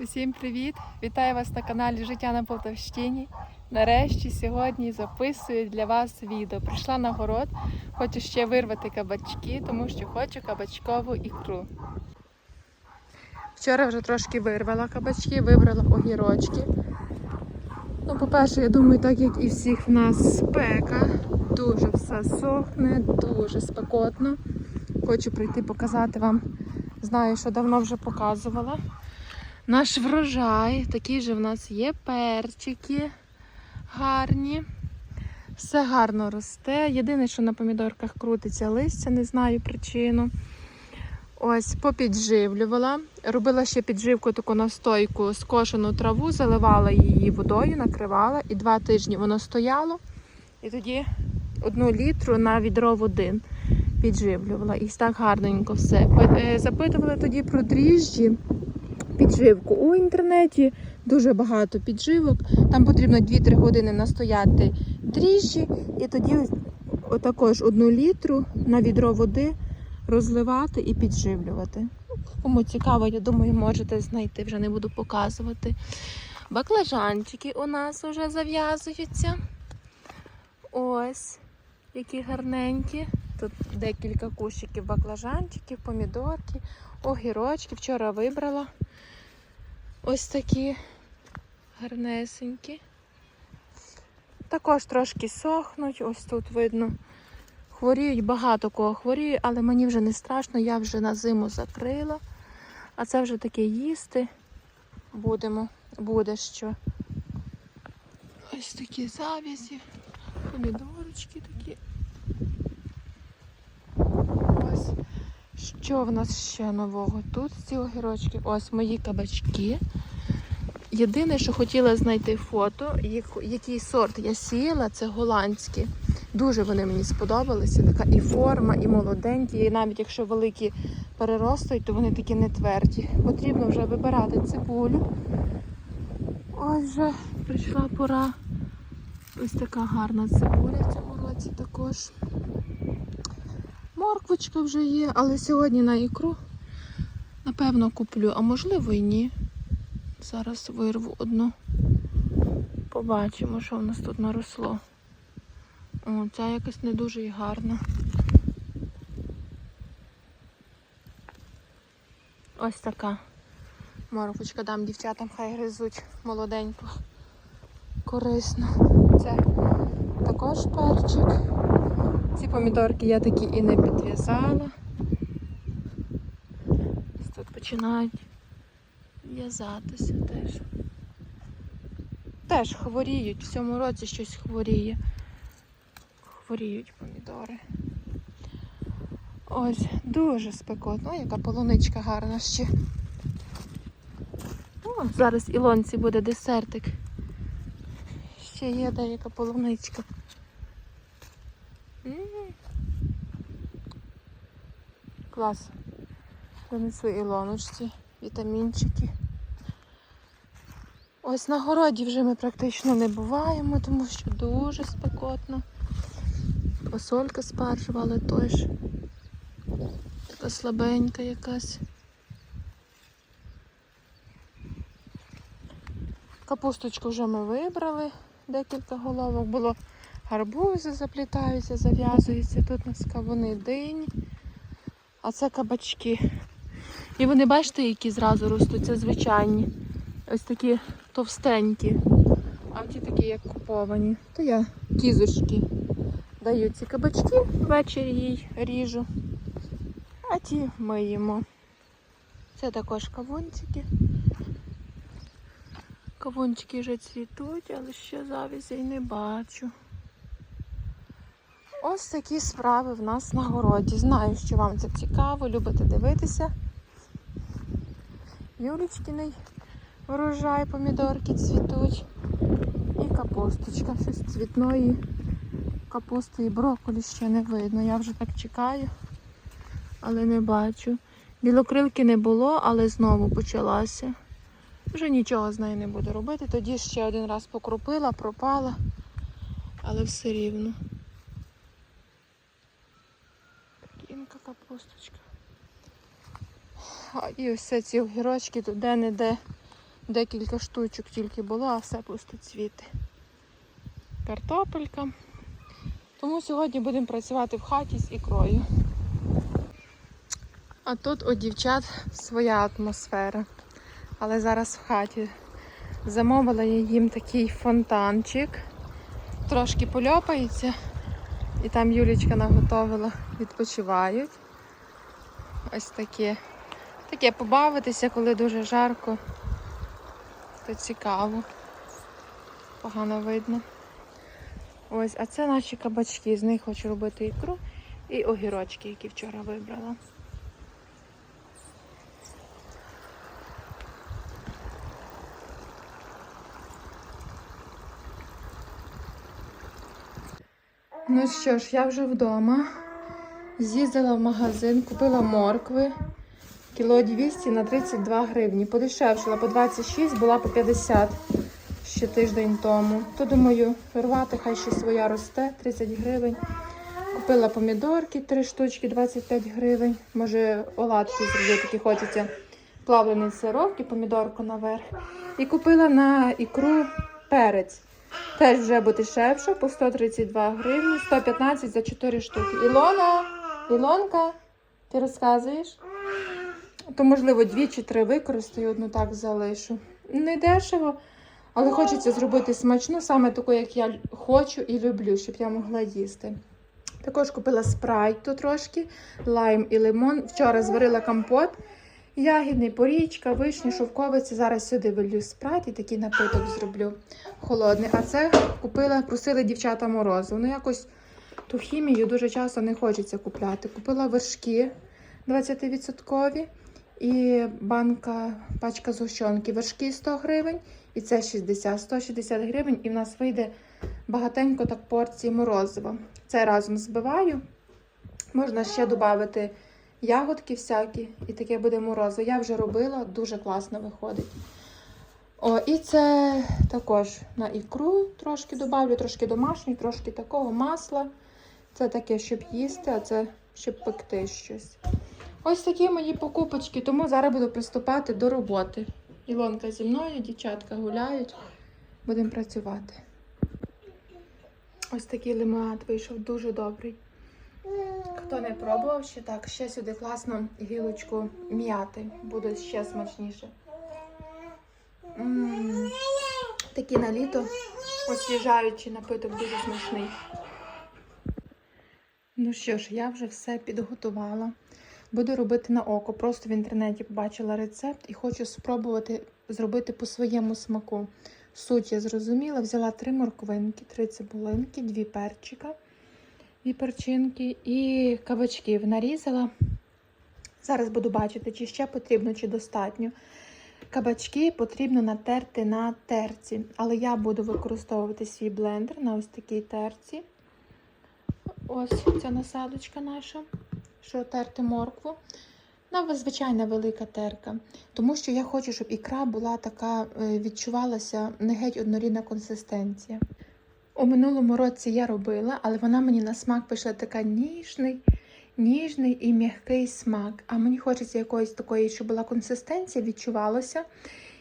Усім привіт! Вітаю вас на каналі Життя на Полтавщині. Нарешті сьогодні записую для вас відео. Прийшла на город, хочу ще вирвати кабачки, тому що хочу кабачкову ікру. Вчора вже трошки вирвала кабачки, вибрала огірочки. Ну, по-перше, я думаю, так як і всіх в нас спека, дуже все сохне, дуже спекотно. Хочу прийти показати вам. Знаю, що давно вже показувала. Наш врожай, такі же в нас є перчики гарні. Все гарно росте. Єдине, що на помідорках крутиться листя, не знаю причину. Ось, попідживлювала. Робила ще підживку таку настойку, скошену траву, заливала її водою, накривала, і два тижні воно стояло. І тоді одну літру на відро води підживлювала. І так гарненько все. Е, Запитували тоді про дріжджі підживку. У інтернеті дуже багато підживок. Там потрібно 2-3 години настояти дріжджі, і тоді також одну літру на відро води розливати і підживлювати. Кому цікаво, я думаю, можете знайти, вже не буду показувати. Баклажанчики у нас вже зав'язуються. Ось, які гарненькі. Тут декілька кущиків баклажанчиків, помідорки, огірочки. Вчора вибрала. Ось такі гарнесенькі. Також трошки сохнуть, ось тут видно. Хворіють, багато кого хворіє, але мені вже не страшно, я вже на зиму закрила. А це вже таке їсти будемо, буде що. Ось такі завязі, помідорочки такі. Ось. Що в нас ще нового? Тут ці огірочки, ось мої кабачки. Єдине, що хотіла знайти фото, який сорт я сіяла, це голландські. Дуже вони мені сподобалися. Така і форма, і молоденькі, і навіть якщо великі переростуть, то вони такі не тверді. Потрібно вже вибирати цибулю. Ось вже прийшла пора. Ось така гарна цибуля в цьому році також. Морквочка вже є, але сьогодні на ікру напевно куплю, а можливо і ні. Зараз вирву одну. Побачимо, що в нас тут наросло. О, ця якась не дуже і гарна. Ось така. Морквочка дам дівчатам, хай гризуть молоденьку. Корисно. Це також перчик. Ці помідорки я такі і не підв'язала. Тут починають в'язатися теж. Теж хворіють, в цьому році щось хворіє. Хворіють помідори. Ось, дуже спекотно. Яка полуничка гарна ще. О, зараз Ілонці буде десертик. Ще є деяка полуничка. Клас. Принесу Ілоночці вітамінчики. Ось на городі вже ми практично не буваємо, тому що дуже спекотно. Посолька спаржувала теж. Така слабенька якась. Капусточку вже ми вибрали, декілька головок було. Гарбузи заплітаються, зав'язуються. Тут у нас кавуни дині, а це кабачки. І вони, бачите, які зразу ростуть, це звичайні. Ось такі товстенькі. А ті такі, як куповані. То я кізочки даю ці кабачки, ввечері їй ріжу. А ті миємо. Це також кавунчики. Кавунчики вже цвітуть, але ще завязей не бачу. Ось такі справи в нас на городі. Знаю, що вам це цікаво, любите дивитися. Юлічкиний врожай, помідорки цвітуть. І капусточка. Щось цвітної капусти і брокколі ще не видно. Я вже так чекаю, але не бачу. Білокрилки не було, але знову почалася. Вже нічого з нею не буду робити. Тоді ще один раз покропила, пропала, але все рівно. Капусточка. І ось ці огірочки тут де-не-де Декілька штучок тільки було, а все пустоцвіти. Картопелька. Тому сьогодні будемо працювати в хаті з ікрою. А тут у дівчат своя атмосфера. Але зараз в хаті замовила я їм такий фонтанчик. Трошки польопається. І там Юлічка наготовила, відпочивають. Ось таке. Таке побавитися, коли дуже жарко. То цікаво. Погано видно. Ось, а це наші кабачки. З них хочу робити ікру і огірочки, які вчора вибрала. Ну що ж, я вже вдома. З'їздила в магазин, купила моркви. Кіло 200 на 32 гривні. Подешевшила по 26, була по 50 ще тиждень тому. То думаю, рвати, хай ще своя росте, 30 гривень. Купила помідорки, 3 штучки, 25 гривень. Може, оладки зробити, такі хочеться. Плавлений сирок і помідорку наверх. І купила на ікру перець. Теж вже подешевше, по 132 гривні, 115 за 4 штуки. Ілона, Ілонка, ти розказуєш? То, можливо, дві чи три використаю, одну так залишу. Не дешево, але хочеться зробити смачну, саме таку, як я хочу і люблю, щоб я могла їсти. Також купила спрайту трошки, лайм і лимон. Вчора зварила компот. Ягідний, порічка, вишні, шовковиці. Зараз сюди вилью спрайт і такий напиток зроблю холодний. А це купила, просили дівчата морозу. Ну якось ту хімію дуже часто не хочеться купляти. Купила вершки 20% і банка, пачка згущенки. Вершки 100 гривень і це 60, 160 гривень. І в нас вийде багатенько так порції морозива. Це разом збиваю. Можна ще додати ягодки всякі, і таке буде морозиво. Я вже робила, дуже класно виходить. О, і це також на ікру трошки додавлю, трошки домашню, трошки такого масла. Це таке, щоб їсти, а це щоб пекти щось. Ось такі мої покупочки, тому зараз буду приступати до роботи. Ілонка зі мною, дівчатка гуляють. Будемо працювати. Ось такий лимонад вийшов дуже добрий. Хто не пробував ще так, ще сюди класно гілочку м'яти, буде ще смачніше. М, Такий на літо освіжаючий напиток, дуже смачний. Ну що ж, я вже все підготувала. Буду робити на око. Просто в інтернеті побачила рецепт і хочу спробувати зробити по своєму смаку. Суть я зрозуміла, взяла три морквинки, три цибулинки, дві перчика дві перчинки і кабачків нарізала. Зараз буду бачити, чи ще потрібно, чи достатньо. Кабачки потрібно натерти на терці, але я буду використовувати свій блендер на ось такій терці. Ось ця насадочка наша, що терти моркву. На звичайна велика терка. Тому що я хочу, щоб ікра була така, е, відчувалася не геть однорідна консистенція. У минулому році я робила, але вона мені на смак пішла така ніжний, ніжний і м'який смак. А мені хочеться якоїсь такої, щоб була консистенція, відчувалося.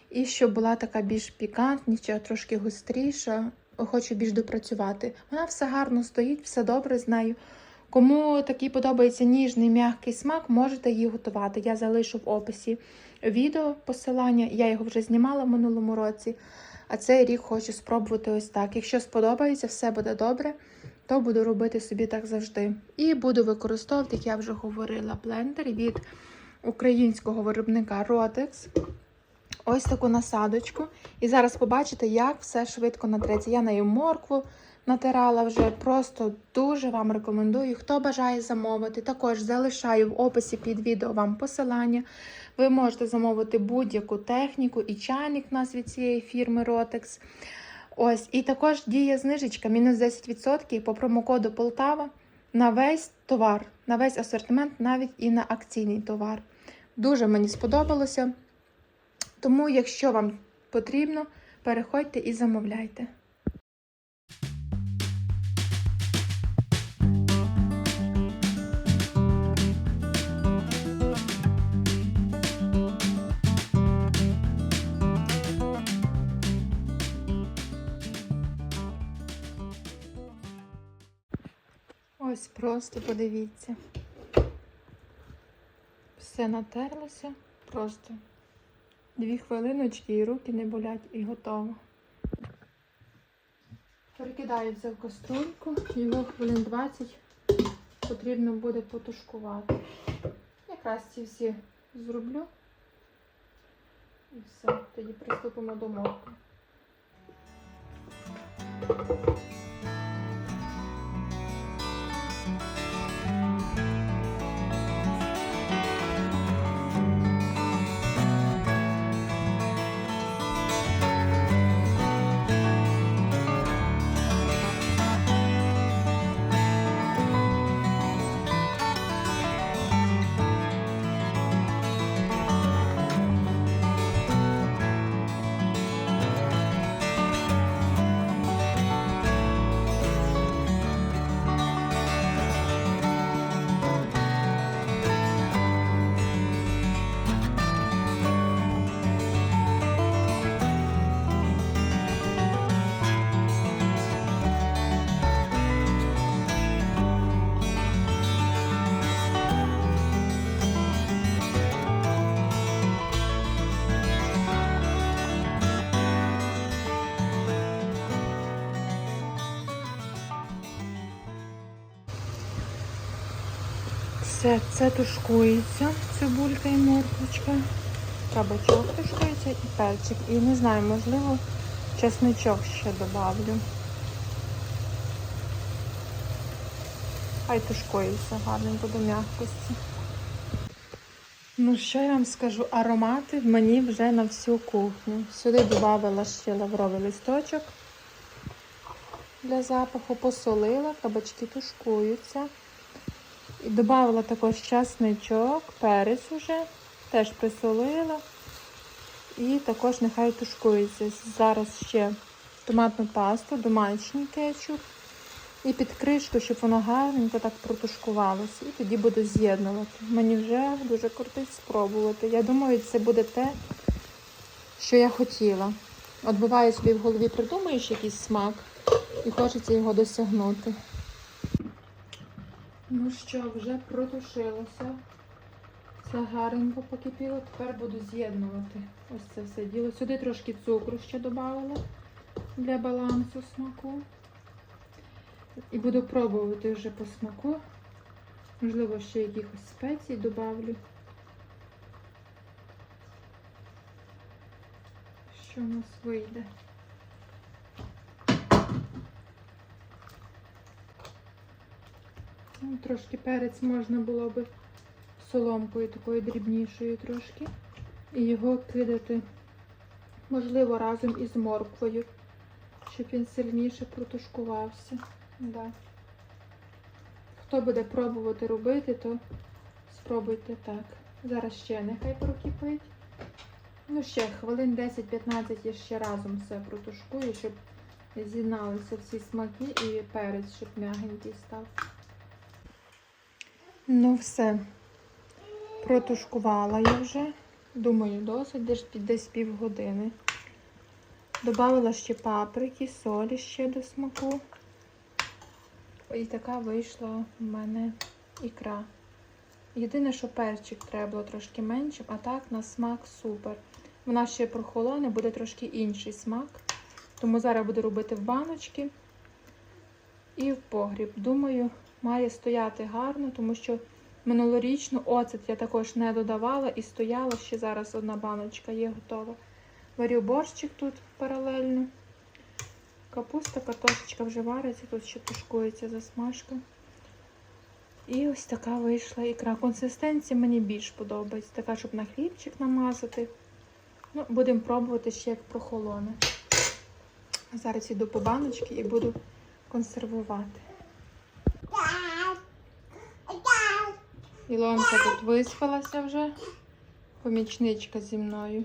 І щоб була така більш пікантніша, трошки гостріша. Хочу більш допрацювати. Вона все гарно стоїть, все добре з нею. Кому такий подобається ніжний м'який смак, можете її готувати. Я залишу в описі відео посилання. Я його вже знімала в минулому році. А цей рік хочу спробувати ось так. Якщо сподобається, все буде добре, то буду робити собі так завжди. І буду використовувати, як я вже говорила, блендер від українського виробника Rotex. Ось таку насадочку. І зараз побачите, як все швидко натреться. Я нею моркву натирала вже. Просто дуже вам рекомендую. Хто бажає замовити, також залишаю в описі під відео вам посилання. Ви можете замовити будь-яку техніку і чайник у нас від цієї фірми Rotex. Ось, і також діє знижечка мінус 10% по промокоду Полтава на весь товар, на весь асортимент, навіть і на акційний товар. Дуже мені сподобалося. Тому, якщо вам потрібно, переходьте і замовляйте. Просто подивіться. Все натерлося. Просто дві хвилиночки і руки не болять і готово. Перекидається в каструльку, його хвилин 20 потрібно буде потушкувати. Якраз ці всі зроблю. І все, тоді приступимо до моркви. Все, це тушкується, цибулька і морквочка. Кабачок тушкується і перчик. І не знаю, можливо, чесничок ще добавлю. Хай тушкується гарненько до м'якості. Ну, що я вам скажу, аромати в мені вже на всю кухню. Сюди додавала ще лавровий листочок для запаху, посолила, кабачки тушкуються. І також часничок, перець уже, теж присолила. І також нехай тушкується. Зараз ще томатну пасту, домашній кетчуп. І під кришку, щоб воно гарненько так протушкувалося. І тоді буду з'єднувати. Мені вже дуже кортить спробувати. Я думаю, це буде те, що я хотіла. От буває собі в голові придумаєш якийсь смак і хочеться його досягнути. Ну що, вже протушилося. Все гарненько покипіло. Тепер буду з'єднувати ось це все діло. Сюди трошки цукру ще додала для балансу смаку. І буду пробувати вже по смаку. Можливо, ще якихось спецій додавлю. Що у нас вийде? Трошки перець можна було би соломкою такою дрібнішою трошки. І його кидати, можливо, разом із морквою, щоб він сильніше протушкувався. Да. Хто буде пробувати робити, то спробуйте так. Зараз ще нехай прокипить. Ну, ще хвилин 10-15 я ще разом все протушкую, щоб з'єдналися всі смаки і перець, щоб м'ягенький став. Ну, все. Протушкувала я вже. Думаю, досить десь, десь півгодини. Добавила ще паприки, солі ще до смаку. І така вийшла в мене ікра. Єдине, що перчик треба було трошки меншим, а так на смак супер. Вона ще прохолоне, буде трошки інший смак. Тому зараз буду робити в баночки і в погріб. Думаю, має стояти гарно, тому що минулорічну оцет я також не додавала і стояла ще зараз одна баночка є готова. Варю борщик тут паралельно. Капуста, картошечка вже вариться, тут ще тушкується засмажка. І ось така вийшла ікра. Консистенція мені більш подобається. Така, щоб на хлібчик намазати. Ну, Будемо пробувати ще як прохолоне. Зараз йду по баночки і буду консервувати. Ілонка тут виспалася вже. Помічничка зі мною.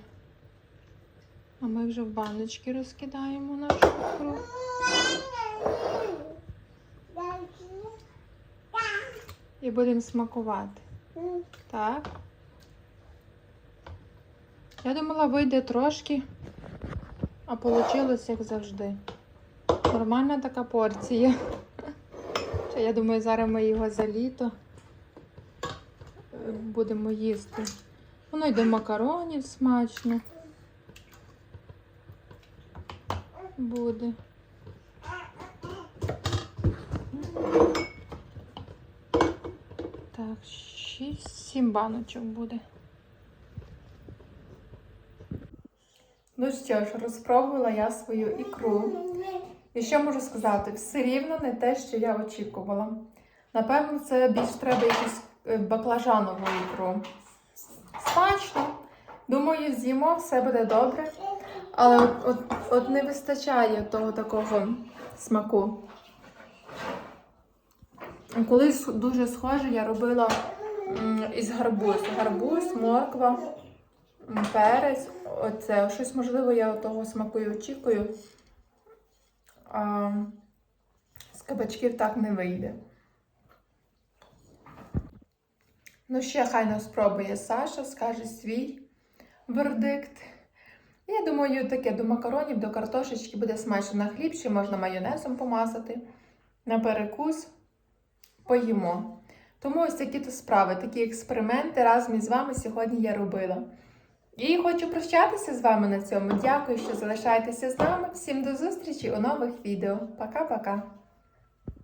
А ми вже в баночки розкидаємо нашу ікру. І будемо смакувати. Так. Я думала, вийде трошки, а вийшло як завжди. Нормальна така порція. Я думаю, зараз ми його за літо будемо їсти. Воно й до макаронів смачно. Буде. Так, 6-7 баночок буде. Ну що ж, розпробувала я свою ікру. І що можу сказати? Все рівно не те, що я очікувала. Напевно, це більш треба якусь е, баклажанову ікру. Смачно. Думаю, з'їмо, все буде добре. Але от, от, от не вистачає того такого смаку. Колись дуже схоже я робила із гарбуз. Гарбуз, морква, перець. Оце щось, можливо, я того смаку і очікую. А з кабачків так не вийде. Ну, ще хай нас спробує Саша, скаже свій вердикт. Я думаю, таке до макаронів, до картошечки буде смачно на хліб, ще можна майонезом помазати. На перекус поїмо. Тому ось такі то справи, такі експерименти разом із вами сьогодні я робила. І хочу прощатися з вами на цьому. Дякую, що залишаєтеся з нами. Всім до зустрічі у нових відео. Пока-пока!